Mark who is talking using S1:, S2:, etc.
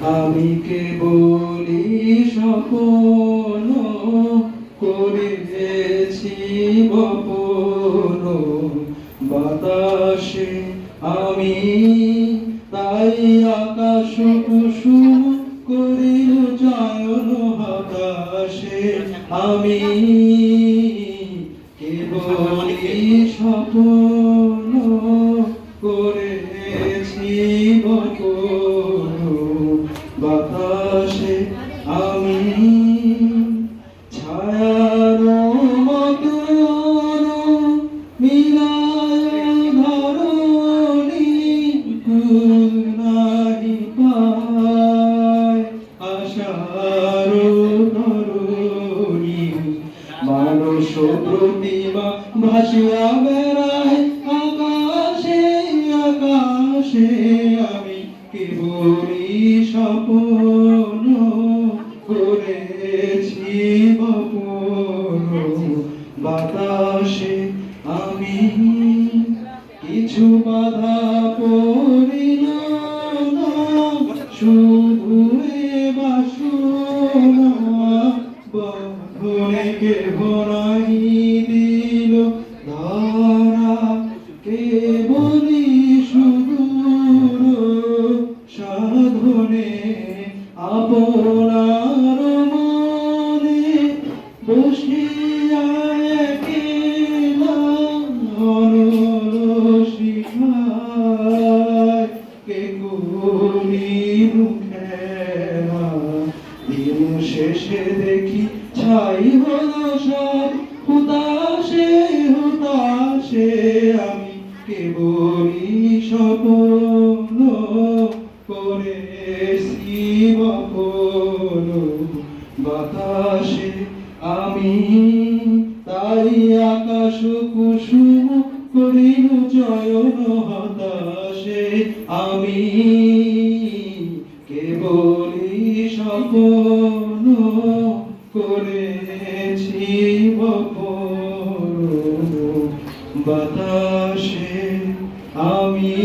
S1: আমি কে বলি স্বপন করেছি বপন। বাতাসে আমি তাই আকাশ কুসুম করিল জয়ন হতাশে। আমি স্বপন করেছি বপন। আমি ছায়ার মতো মিলায় ধরণি নাহি পায় আশার ধরণি মানুষ প্রতিমা ভাসিয়া বেড়ায় আকাশে আকাশে আমি কেবলি স্বপন। কিছু বাধা পড়িল শুধু বাসনা বাসনা বন্ধনেকে ভরাই শেষে দেখি ছাই হলো সব, হুতাশে হুতাশে আমি কেবলই স্বপন করেছি বপন বাতাসে আমি তাই আকাশ কুসুম করিল জয়ন হতাশে আমি কেবলই স্বপন করেছি বাতাসে আমি